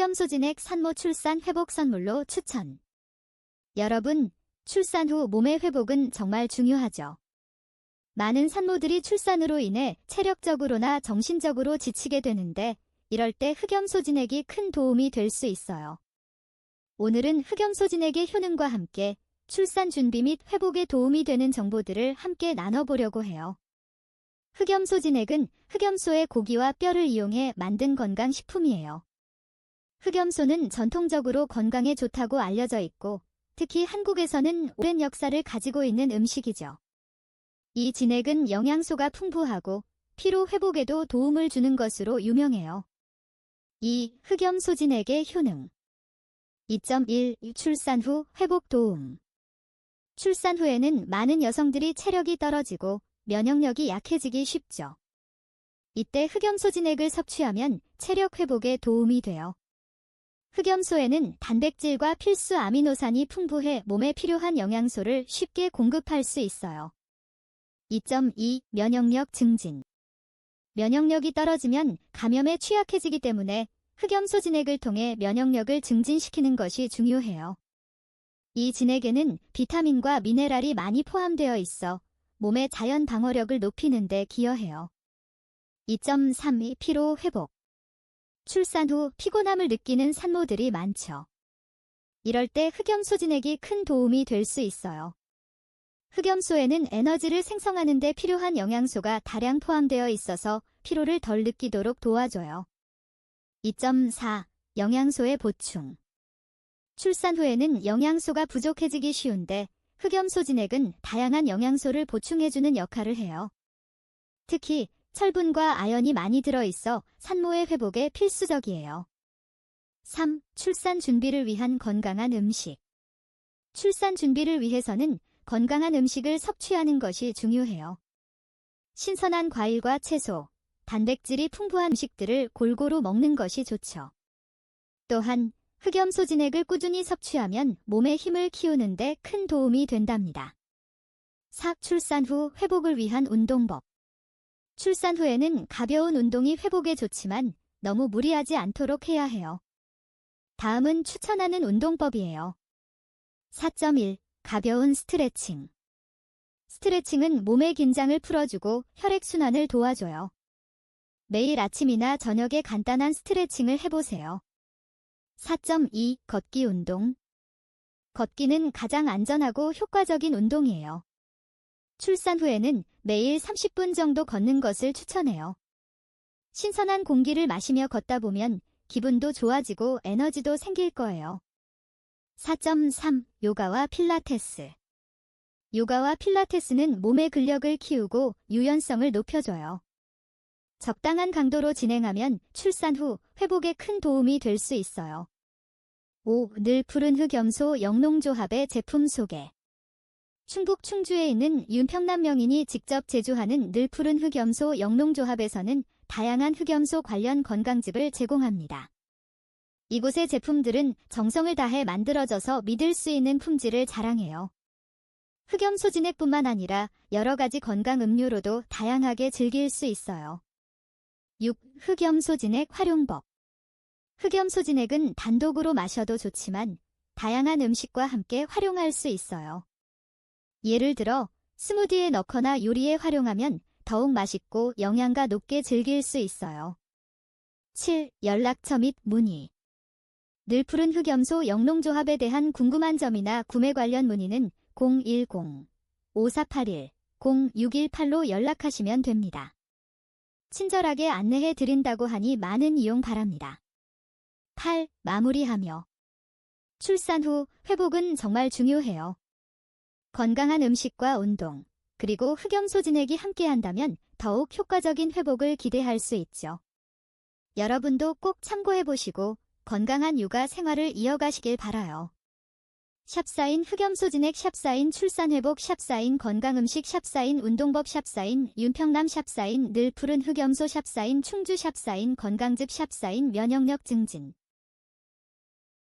흑염소진액 산모 출산 회복 선물로 추천. 여러분, 출산 후 몸의 회복은 정말 중요하죠. 많은 산모들이 출산으로 인해 체력적으로나 정신적으로 지치게 되는데 이럴 때 흑염소진액이 큰 도움이 될 수 있어요. 오늘은 흑염소진액의 효능과 함께 출산 준비 및 회복에 도움이 되는 정보들을 함께 나눠보려고 해요. 흑염소진액은 흑염소의 고기와 뼈를 이용해 만든 건강식품이에요. 흑염소는 전통적으로 건강에 좋다고 알려져 있고 특히 한국에서는 오랜 역사를 가지고 있는 음식이죠. 이 진액은 영양소가 풍부하고 피로 회복에도 도움을 주는 것으로 유명해요. 2. 흑염소 진액의 효능 2.1. 출산 후 회복 도움 출산 후에는 많은 여성들이 체력이 떨어지고 면역력이 약해지기 쉽죠. 이때 흑염소 진액을 섭취하면 체력 회복에 도움이 돼요. 흑염소에는 단백질과 필수 아미노산이 풍부해 몸에 필요한 영양소를 쉽게 공급할 수 있어요. 2.2 면역력 증진 면역력이 떨어지면 감염에 취약해지기 때문에 흑염소 진액을 통해 면역력을 증진시키는 것이 중요해요. 이 진액에는 비타민과 미네랄이 많이 포함되어 있어 몸의 자연 방어력을 높이는 데 기여해요. 2.3 피로 회복 출산 후 피곤함을 느끼는 산모들이 많죠. 이럴 때 흑염소 진액이 큰 도움이 될 수 있어요. 흑염소에는 에너지를 생성하는 데 필요한 영양소가 다량 포함되어 있어서 피로를 덜 느끼도록 도와줘요. 2.4. 영양소의 보충 출산 후에는 영양소가 부족해지기 쉬운데 흑염소 진액은 다양한 영양소를 보충해주는 역할을 해요. 특히 철분과 아연이 많이 들어있어 산모의 회복에 필수적이에요. 3. 출산 준비를 위한 건강한 음식 출산 준비를 위해서는 건강한 음식을 섭취하는 것이 중요해요. 신선한 과일과 채소, 단백질이 풍부한 음식들을 골고루 먹는 것이 좋죠. 또한 흑염소 진액을 꾸준히 섭취하면 몸의 힘을 키우는 데 큰 도움이 된답니다. 4. 출산 후 회복을 위한 운동법 출산 후에는 가벼운 운동이 회복에 좋지만 너무 무리하지 않도록 해야 해요. 다음은 추천하는 운동법이에요. 4.1 가벼운 스트레칭 스트레칭은 몸의 긴장을 풀어주고 혈액순환을 도와줘요. 매일 아침이나 저녁에 간단한 스트레칭을 해보세요. 4.2 걷기 운동 걷기는 가장 안전하고 효과적인 운동이에요. 출산 후에는 매일 30분 정도 걷는 것을 추천해요. 신선한 공기를 마시며 걷다 보면 기분도 좋아지고 에너지도 생길 거예요. 4.3 요가와 필라테스 요가와 필라테스는 몸의 근력을 키우고 유연성을 높여줘요. 적당한 강도로 진행하면 출산 후 회복에 큰 도움이 될 수 있어요. 5. 늘 푸른 흑염소 영농조합의 제품 소개 충북 충주에 있는 윤평남 명인이 직접 제조하는 늘 푸른 흑염소 영농조합에서는 다양한 흑염소 관련 건강즙을 제공합니다. 이곳의 제품들은 정성을 다해 만들어져서 믿을 수 있는 품질을 자랑해요. 흑염소 진액뿐만 아니라 여러 가지 건강 음료로도 다양하게 즐길 수 있어요. 6. 흑염소 진액 활용법 흑염소 진액은 단독으로 마셔도 좋지만 다양한 음식과 함께 활용할 수 있어요. 예를 들어 스무디에 넣거나 요리에 활용하면 더욱 맛있고 영양가 높게 즐길 수 있어요. 7. 연락처 및 문의 늘 푸른 흑염소 영농조합에 대한 궁금한 점이나 구매 관련 문의는 010-5481-0618로 연락하시면 됩니다. 친절하게 안내해 드린다고 하니 많은 이용 바랍니다. 8. 마무리하며 출산 후 회복은 정말 중요해요. 건강한 음식과 운동, 그리고 흑염소 진액이 함께한다면 더욱 효과적인 회복을 기대할 수 있죠. 여러분도 꼭 참고해보시고 건강한 육아 생활을 이어가시길 바라요. 샵사인 흑염소 진액 샵사인 출산회복 샵사인 건강음식 샵사인 운동법 샵사인 윤평남 샵사인 늘 푸른 흑염소 샵사인 충주 샵사인 건강즙 샵사인 면역력 증진